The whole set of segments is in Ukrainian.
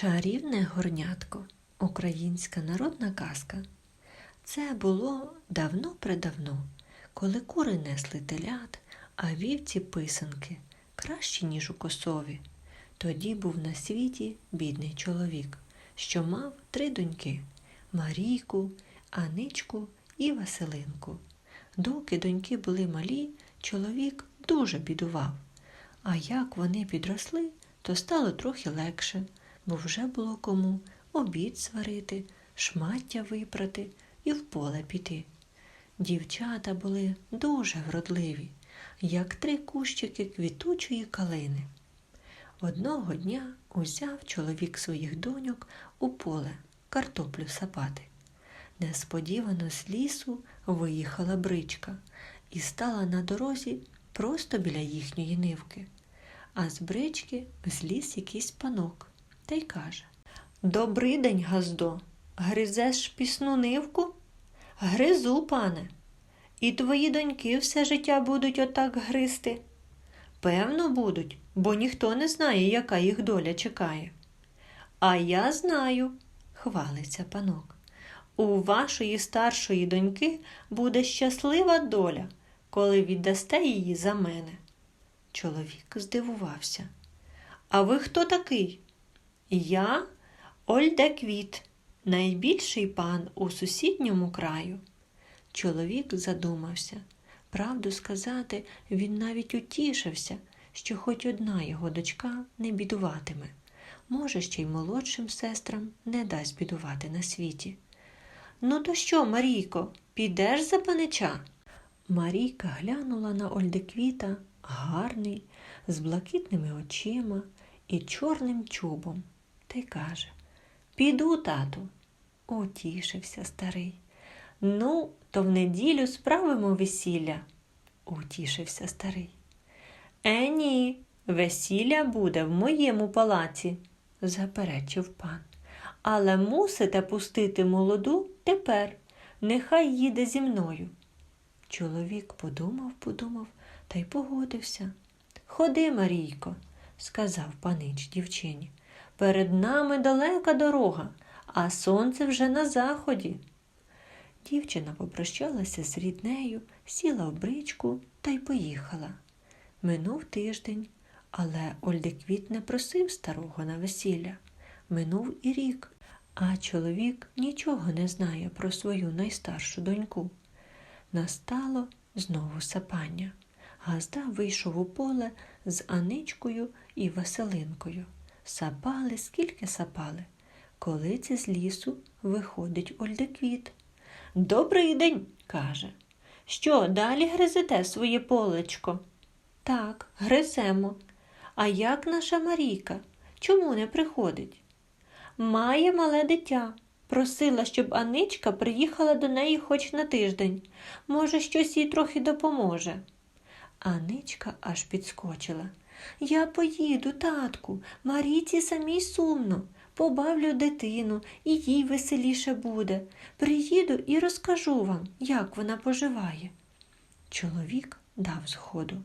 Чарівне горнятко українська народна казка. Це було давно-предавно, коли кури несли телят, а вівці писанки кращі, ніж у косові. Тоді був на світі бідний чоловік, що мав три доньки Марійку, Аничку і Василинку. Доки доньки були малі, чоловік дуже бідував. А як вони підросли, то стало трохи легше, бо вже було кому обід сварити, шмаття випрати і в поле піти. Дівчата були дуже вродливі, як три кущики квітучої калини. Одного дня узяв чоловік своїх доньок у поле картоплю сапати. Несподівано з лісу виїхала бричка і стала на дорозі просто біля їхньої нивки. А з брички зліз якийсь панок та й каже Добрий день, Газдо. Гризеш пісну нивку? Гризу, пане. І твої доньки все життя будуть отак гризти? Певно, будуть, бо ніхто не знає, яка їх доля чекає. А я знаю, хвалиться панок. У вашої старшої доньки буде щаслива доля, коли віддасте її за мене. Чоловік здивувався. А ви хто такий? Я Ольдеквіт, найбільший пан у сусідньому краю. Чоловік задумався. Правду сказати, він навіть утішився, що хоч одна його дочка не бідуватиме. Може, ще й молодшим сестрам не дасть бідувати на світі. Ну, то що, Марійко, підеш за панича? Марійка глянула на Ольдеквіта, гарний, з блакитними очима і чорним чубом, та й каже Піду, тату. Утішився старий. Ну, то в неділю справимо весілля, утішився старий. Е, ні, весілля буде в моєму палаці, заперечив пан. Але мусите пустити молоду тепер, нехай їде зі мною. Чоловік подумав, подумав та й погодився. Ходи, Марійко, сказав панич дівчині. Перед нами далека дорога, а сонце вже на заході. Дівчина попрощалася з ріднею, сіла в бричку та й поїхала. Минув тиждень, але Ольдеквіт не просив старого на весілля. Минув і рік, а чоловік нічого не знає про свою найстаршу доньку. Настало знову сапання. Газда вийшов у поле з Аничкою і Василинкою. Сапали, скільки сапали. Коли це з лісу виходить Ольдеквіт. Добрий день, каже. Що, далі гризете своє полечко? Так, гриземо. А як наша Марійка? Чому не приходить? Має мале дитя. Просила, щоб Аничка приїхала до неї хоч на тиждень. Може, щось їй трохи допоможе. Аничка аж підскочила. Я поїду, татку, Марійці самій сумно. Побавлю дитину, і їй веселіше буде. Приїду і розкажу вам, як вона поживає. Чоловік дав зходу.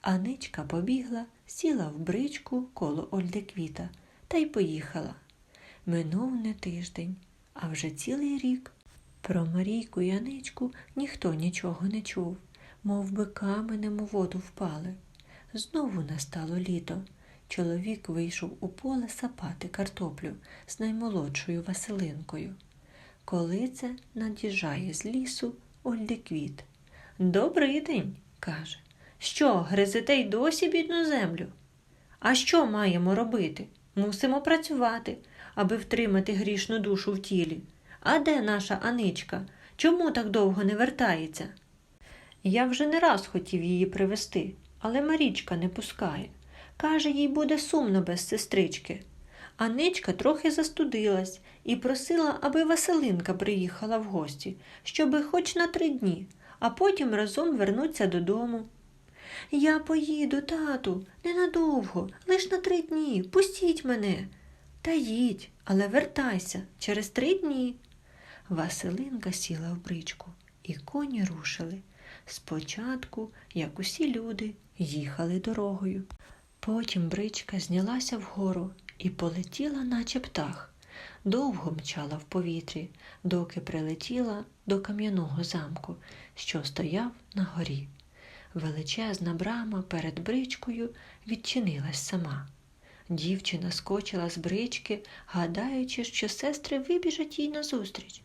Аничка побігла, сіла в бричку коло Ольдеквіта та й поїхала. Минув не тиждень, а вже цілий рік. Про Марійку і Аничку ніхто нічого не чув, мов би каменем у воду впали. Знову настало літо. Чоловік вийшов у поле сапати картоплю з наймолодшою Василинкою. Коли це над'їжджає з лісу Ольдеквіт. Добрий день, каже. Що, гризете й досі бідну землю? А що маємо робити? Мусимо працювати, аби втримати грішну душу в тілі. А де наша Аничка? Чому так довго не вертається? Я вже не раз хотів її привезти, але Марічка не пускає. Каже, їй буде сумно без сестрички. Аничка трохи застудилась і просила, аби Василинка приїхала в гості, щоби хоч на три дні, а потім разом вернуться додому. Я поїду, тату, ненадовго, лиш на три дні. Пустіть мене. Та їдь, але вертайся через три дні. Василинка сіла в бричку, і коні рушили. Спочатку, як усі люди, їхали дорогою. Потім бричка знялася вгору і полетіла, наче птах. Довго мчала в повітрі, доки прилетіла до кам'яного замку, що стояв на горі. Величезна брама перед бричкою відчинилась сама. Дівчина скочила з брички, гадаючи, що сестри вибіжать їй назустріч,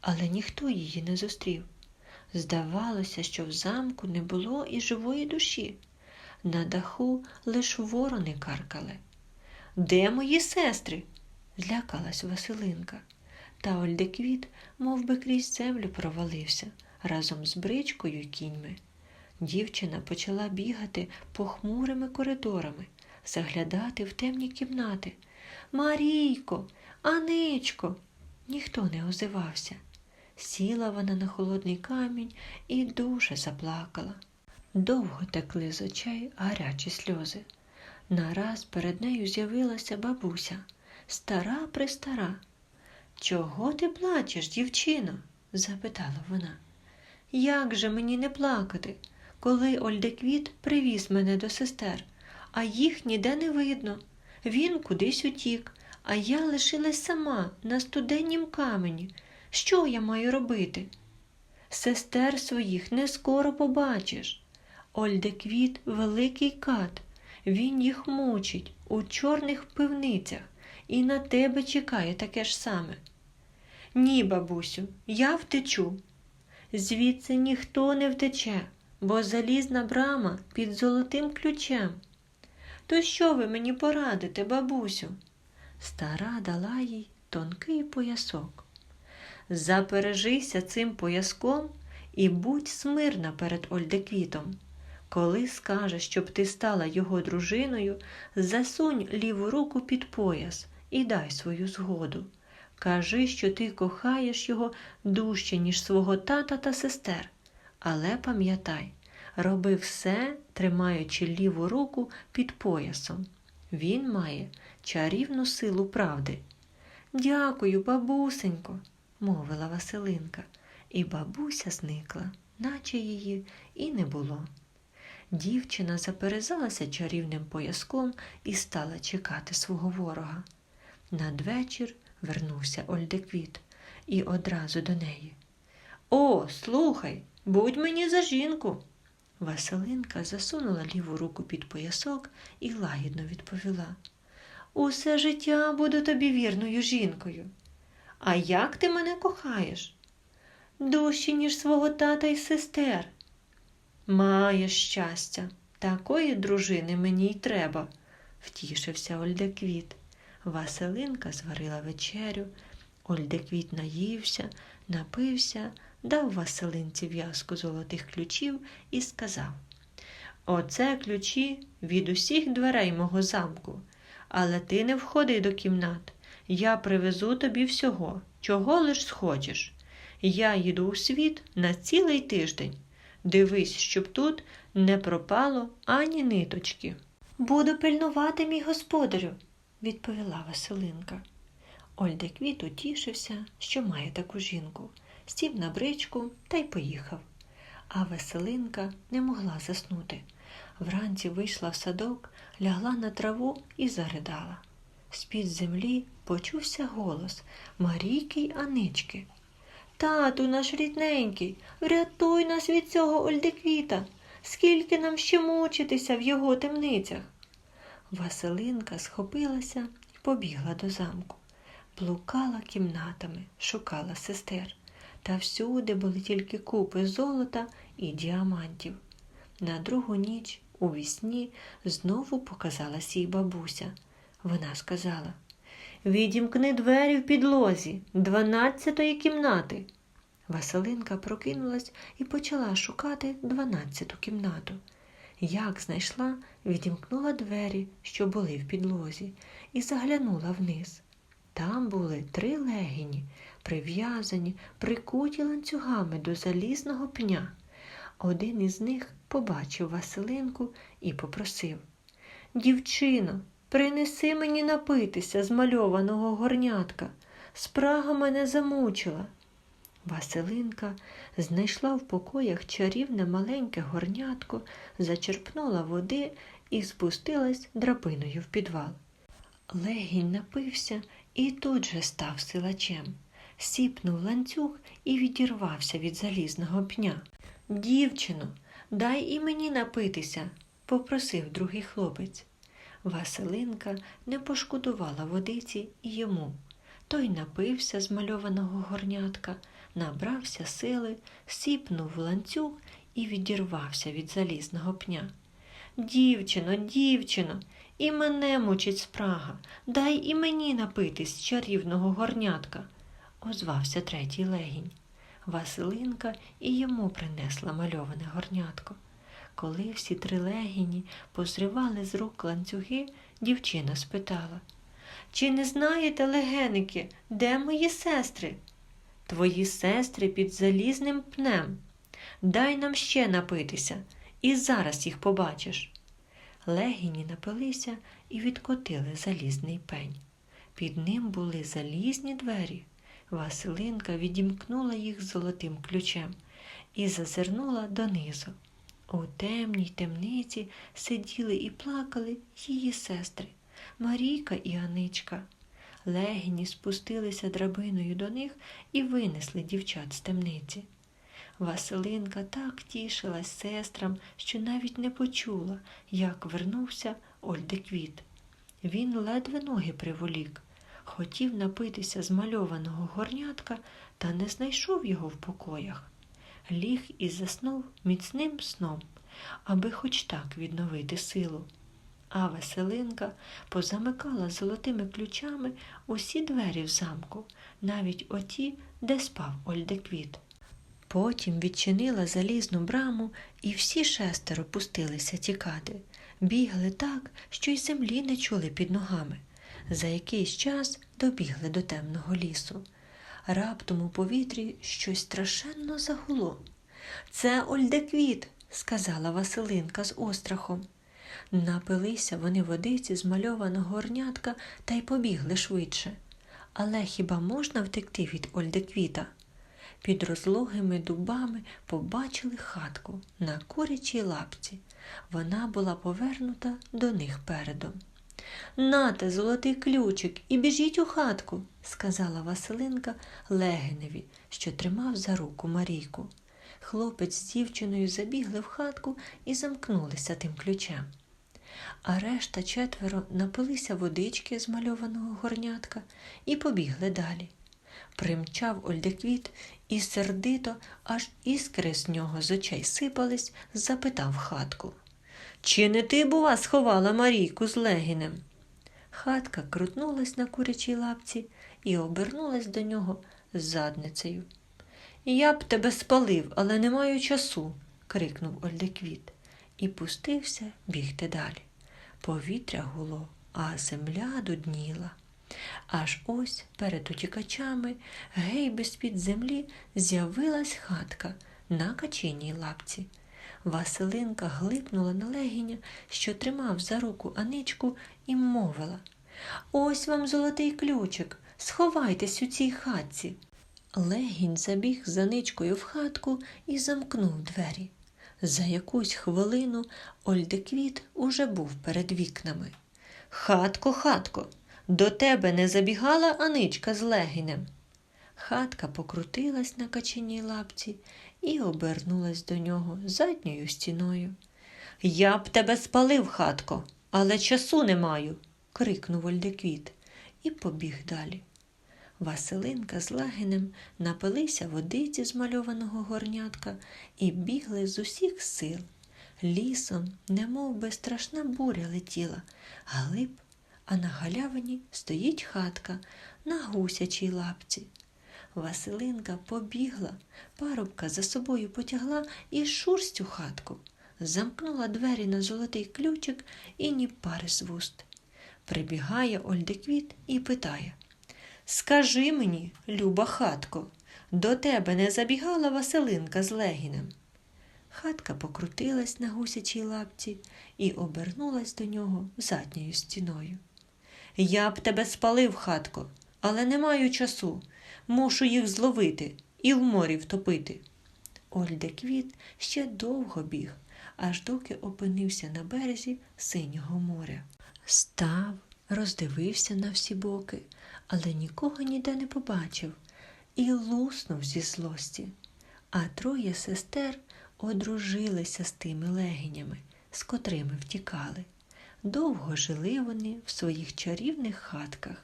але ніхто її не зустрів. Здавалося, що в замку не було і живої душі. На даху лиш ворони каркали. Де мої сестри? злякалась Василинка. Та Ольдеквіт мов би, крізь землю провалився разом з бричкою й кіньми. Дівчина почала бігати похмурими коридорами, заглядати в темні кімнати. Марійко, Аничко. Ніхто не озивався. Сіла вона на холодний камінь і дуже заплакала. Довго текли з очей гарячі сльози. Нараз перед нею з'явилася бабуся, стара престара. Чого ти плачеш, дівчино? запитала вона. Як же мені не плакати, коли Ольдеквіт привіз мене до сестер, а їх ніде не видно. Він кудись утік, а я лишилась сама на студеннім камені. Що я маю робити? Сестер своїх не скоро побачиш. Ольдеквіт великий кат, він їх мучить у чорних пивницях і на тебе чекає таке ж саме. Ні, бабусю, я втечу. Звідси ніхто не втече, бо залізна брама під золотим ключем. То що ви мені порадите, бабусю? Стара дала їй тонкий поясок. Запережися цим пояском і будь смирна перед Ольдеквітом. Коли скаже, щоб ти стала його дружиною, засунь ліву руку під пояс і дай свою згоду. Кажи, що ти кохаєш його дужче, ніж свого тата та сестер. Але пам'ятай, роби все, тримаючи ліву руку під поясом. Він має чарівну силу правди. Дякую, бабусенько, мовила Василинка, і бабуся зникла, наче її і не було. Дівчина заперезалася чарівним пояском і стала чекати свого ворога. Надвечір вернувся Ольдеквіт і одразу до неї. О, слухай, будь мені за жінку. Василинка засунула ліву руку під поясок і лагідно відповіла. Усе життя буду тобі вірною жінкою. А як ти мене кохаєш? Дужче, ніж свого тата й сестер. Маєш щастя, такої дружини мені й треба, втішився Ольдеквіт. Василинка зварила вечерю, Ольдеквіт наївся, напився, дав Василинці в'язку золотих ключів і сказав Оце ключі від усіх дверей мого замку, але ти не входи до кімнат. Я привезу тобі всього, чого лиш схочеш. Я їду у світ на цілий тиждень. Дивись, щоб тут не пропало ані ниточки. Буду пильнувати, мій господарю, відповіла Василинка. Ольдеквіт утішився, що має таку жінку, сів на бричку та й поїхав. А Василинка не могла заснути. Вранці вийшла в садок, лягла на траву і заридала. З-під землі почувся голос Марійки й Анички. Тату наш рідненький, врятуй нас від цього Ольдеквіта. Скільки нам ще мучитися в його темницях? Василинка схопилася і побігла до замку. Блукала кімнатами, шукала сестер. Та всюди були тільки купи золота і діамантів. На другу ніч у вісні знову показалась їй бабуся. Вона сказала Відімкни двері в підлозі дванадцятої кімнати. Василинка прокинулась і почала шукати дванадцяту кімнату. Як знайшла, відімкнула двері, що були в підлозі, і заглянула вниз. Там були три легіні, прив'язані, прикуті ланцюгами до залізного пня. Один із них побачив Василинку і попросив Дівчино, принеси мені напитися з мальованого горнятка. Спрага мене замучила. Василинка знайшла в покоях чарівне маленьке горнятко, зачерпнула води і спустилась драбиною в підвал. Легінь напився і тут же став силачем, сіпнув ланцюг і відірвався від залізного пня. Дівчино, дай і мені напитися, попросив другий хлопець. Василинка не пошкодувала водиці і йому. Той напився з мальованого горнятка, набрався сили, сіпнув ланцюг і відірвався від залізного пня. Дівчино, дівчино, і мене мучить спрага. Дай і мені напитись з чарівного горнятка, озвався третій легінь. Василинка і йому принесла мальоване горнятко. Коли всі три легіні позривали з рук ланцюги, дівчина спитала Чи не знаєте, легеники, де мої сестри? Твої сестри під залізним пнем. Дай нам ще напитися, і зараз їх побачиш. Легіні напилися і відкотили залізний пень. Під ним були залізні двері. Василинка відімкнула їх золотим ключем і зазирнула донизу. У темній темниці сиділи і плакали її сестри Марійка і Аничка. Легіні спустилися драбиною до них і винесли дівчат з темниці. Василинка так тішилась сестрам, що навіть не почула, як вернувся Ольдеквіт. Він ледве ноги приволік, хотів напитися з мальованого горнятка та не знайшов його в покоях. Ліг і заснув міцним сном, аби хоч так відновити силу. А Василинка позамикала золотими ключами усі двері в замку, навіть оті, де спав Ольдеквіт. Потім відчинила залізну браму, і всі шестеро пустилися тікати. Бігли так, що й землі не чули під ногами. За якийсь час добігли до темного лісу. Раптом у повітрі щось страшенно загуло. Це Ольдеквіт, сказала Василинка з острахом. Напилися вони водиці з мальованого горнятка та й побігли швидше. Але хіба можна втекти від Ольдеквіта? Під розлогими дубами побачили хатку на курячій лапці. Вона була повернута до них передом. Нате, золотий ключик, і біжіть у хатку, сказала Василинка Легеневі, що тримав за руку Марійку. Хлопець з дівчиною забігли в хатку і замкнулися тим ключем. А решта четверо напилися водички з мальованого горнятка і побігли далі. Примчав Ольдеквіт і сердито, аж іскри з нього з очей сипались, запитав хатку. Чи не ти, бува, сховала Марійку з Легінем? Хатка крутнулась на курячій лапці і обернулась до нього з задницею. Я б тебе спалив, але не маю часу, крикнув Ольдеквіт і пустився бігти далі. Повітря гуло, а земля дудніла. Аж ось перед утікачами, гей без-під землі, з'явилась хатка на качиній лапці. Василинка глипнула на легіня, що тримав за руку Аничку, і мовила Ось вам золотий ключик, сховайтесь у цій хатці. Легінь забіг за ничкою в хатку і замкнув двері. За якусь хвилину Ольдеквіт уже був перед вікнами. Хатко, хатко, до тебе не забігала Аничка з легінем. Хатка покрутилась на каченій лапці і обернулась до нього задньою стіною. Я б тебе спалив, хатко, але часу не маю, крикнув Ольдеквіт і побіг далі. Василинка з Лагинем напилися водиці з мальованого горнятка і бігли з усіх сил. Лісом, немов би страшна буря летіла, глиб, а на галявині стоїть хатка на гусячій лапці. Василинка побігла, парубка за собою потягла і шурсть у хатку, замкнула двері на золотий ключик і ні пари з вуст. Прибігає Ольдеквіт і питає Скажи мені, люба хатко, до тебе не забігала Василинка з Легінем? Хатка покрутилась на гусячій лапці і обернулась до нього задньою стіною. Я б тебе спалив, хатко, але не маю часу. Мушу їх зловити і в морі втопити. Ольдеквіт ще довго біг, аж доки опинився на березі синього моря. Став, роздивився на всі боки, але нікого ніде не побачив і луснув зі злості. А троє сестер одружилися з тими легенями, з котрими втікали. Довго жили вони в своїх чарівних хатках,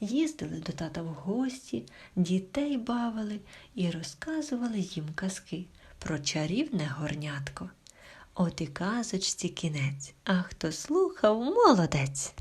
їздили до тата в гості, дітей бавили і розказували їм казки про чарівне горнятко. От і казочці кінець, а хто слухав, молодець.